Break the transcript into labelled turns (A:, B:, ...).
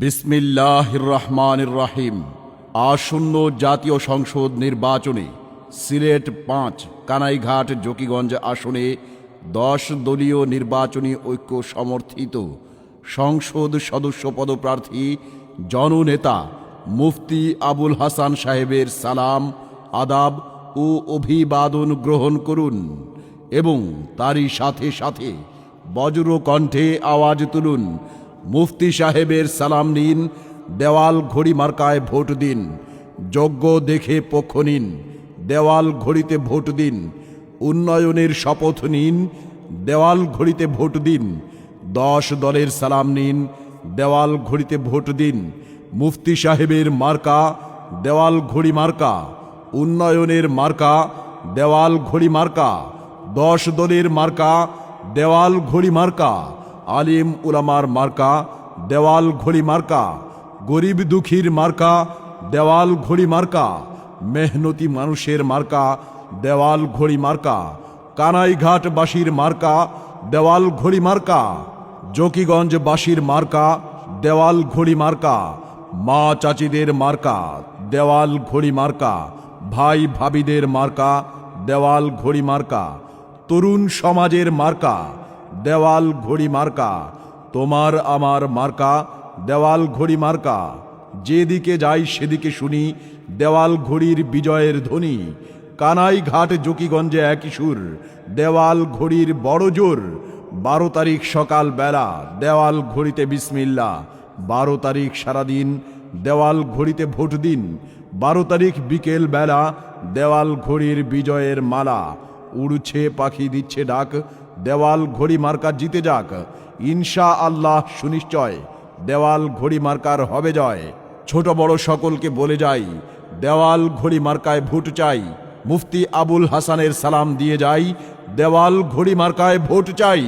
A: বিসমিল্লাহ রহমান রাহিম আসন্ন জাতীয় সংসদ নির্বাচনে সিলেট পাঁচ, কানাইঘাট, জকিগঞ্জ আসনে দশ দলীয় নির্বাচনী ঐক্য সমর্থিত। সংসদ সদস্য পদপ্রার্থী, জননেতা মুফতি আবুল হাসান সাহেবের সালাম, আদাব ও অভিবাদন গ্রহণ করুন এবং তারই সাথে সাথে বজ্র কণ্ঠে আওয়াজ তুলুন। মুফতি সাহেবের সালাম নিন, দেওয়াল ঘড়ি মার্কায় ভোট দিন যোগ্য দেখে পক্ষ নিন, দেওয়াল ঘড়িতে ভোট দিন, উন্নয়নের শপথ নিন, দেওয়াল ঘড়িতে ভোট দিন, দশ দলের সালাম নিন, দেওয়াল ঘড়িতে ভোট দিন, মুফতি সাহেবের মার্কা, দেওয়াল ঘড়ি মার্কা, উন্নয়নের মার্কা, দেওয়াল ঘড়ি মার্কা, দশ দলের মার্কা, দেওয়াল ঘড়ি মার্কা আলিম উলামার মার্কা, দেওয়াল ঘড়ি মার্কা, গরিব দুঃখীর মার্কা, দেওয়াল ঘড়ি মার্কা, মেহনতি মানুষের মার্কা, দেওয়াল ঘড়ি মার্কা, কানাইঘাটবাসীর মার্কা, দেওয়াল ঘড়ি মার্কা, জকিগঞ্জবাসীর মার্কা, দেওয়াল ঘড়ি মার্কা, মা চাচিদের মার্কা, দেওয়াল ঘড়ি মার্কা, ভাই ভাবিদের মার্কা, দেওয়াল ঘড়ি মার্কা, তরুণ সমাজের মার্কা দেওয়াল ঘড়ি মার্কা, তোমার আমার মার্কা, দেওয়াল ঘড়ি মার্কা। যেদিকে যাই সেদিকে শুনি, দেওয়াল ঘড়ির বিজয়ের ধ্বনি। কানাই ঘাট জকিগঞ্জে একই সুর, দেওয়াল ঘড়ির বড় জোর। বারো তারিখ সকাল বেলা, দেওয়াল ঘড়িতে বিসমিল্লা। বারো তারিখ সারাদিন, দেওয়াল ঘড়িতে ভোট দিন। বারো তারিখ বিকেল বেলা, দেওয়াল ঘড়ির বিজয়ের মালা। উড়ছে পাখি দিচ্ছে ডাক দেওয়াল ঘড়ি মার্কার জিতে যাক। ইনশা আল্লাহ সুনিশ্চয়, দেওয়াল ঘড়ি মার্কার হবে জয়। ছোট বড় সকলকে বলে যাই, দেওয়াল ঘড়ি মার্কায় ভোট চাই। মুফতি আবুল হাসানের সালাম দিয়ে যাই, দেওয়াল ঘড়ি মার্কায় ভোট চাই।